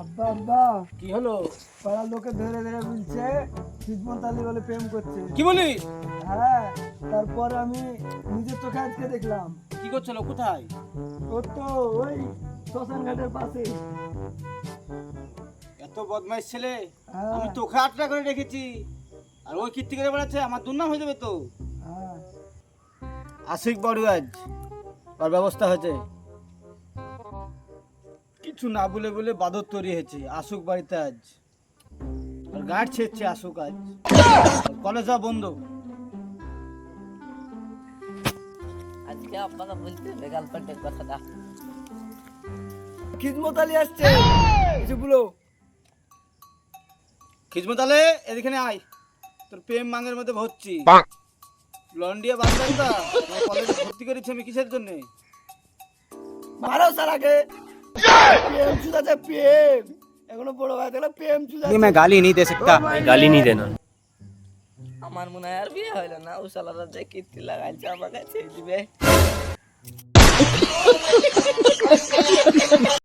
আব্বা আব্বা। কি হলো? পাড়ার লোকে ধরে ধরে বলছে বলে প্রেম করছে। কি বলি? হ্যাঁ তারপর আমি নিজের চোখে আজকে দেখলাম। কি করছিল কোথায়? তো ওই শ্মশান ঘাটের পাশে। এত বদমাইশ ছেলে। হ্যাঁ। আমি তোকে আটটা করে রেখেছি। আর ওই কীর্তি করে বেড়াচ্ছে আমার দুর্নাম হয়ে যাবে তো। হ্যাঁ। আশিক বড়ুয়াজ ওর ব্যবস্থা হয়েছে। কিছু না বলে বলে বাদর তৈরি হয়েছে। আসুক বাড়িতে আজ। আর গার্ড ছেড়ছে আসুক আজ। কলেজ বন্ধ। আজকে আপনারা বলতে কথাটা। খিদমত আলী আসছে। কিছু বলো। খিজমত আলে এদিকে আয়। তোর প্রেম মাঙের মধ্যে ভরছি। লন্ডিয়া কলেজে ভর্তি করেছি আমি কিসের জন্য? মারো স্যার আগে। প্রেম চুদাতে প্রেম এখনো বড় ভাই দেখলে প্রেম চুদাতে मैं गाली नहीं दे सकता गाली नहीं देना আমার মনে হয় আর বিয়ে হইলো না ও শালারা যে কীর্তি লাগাইছে আমার কাছে দিবে